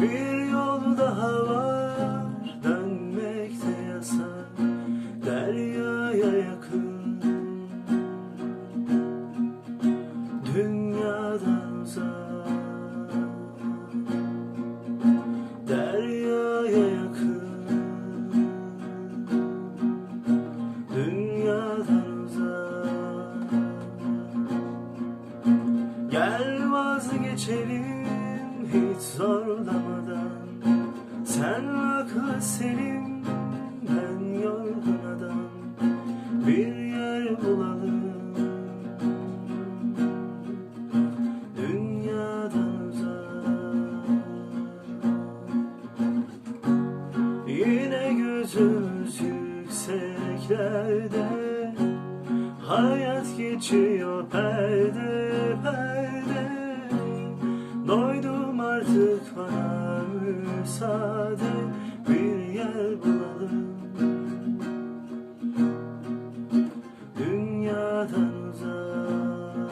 Bir yol daha var dönmekte yasak Deryaya yakın. Dünyadan uzak Deryaya yakın. Dünyadan uzak Gel vazgeçelim hiç zorlamadan. Sen aklı selim ben yorgun adam. Bir yer bulalım. Dünyadan uzak. Yine gözümüz yükseklerde. Hayat geçiyor perde perde müsaade Bir yer bulalım. Dünyadan uzak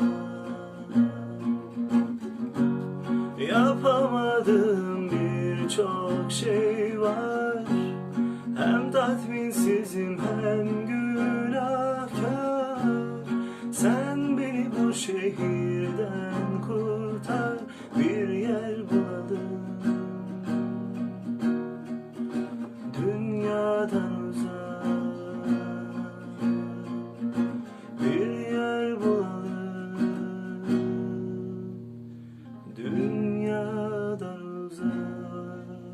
Yapamadığım birçok şey var. Hem tatminsizim hem günahkar. Sen beni bu şehirden kurtar Bir yer bulalım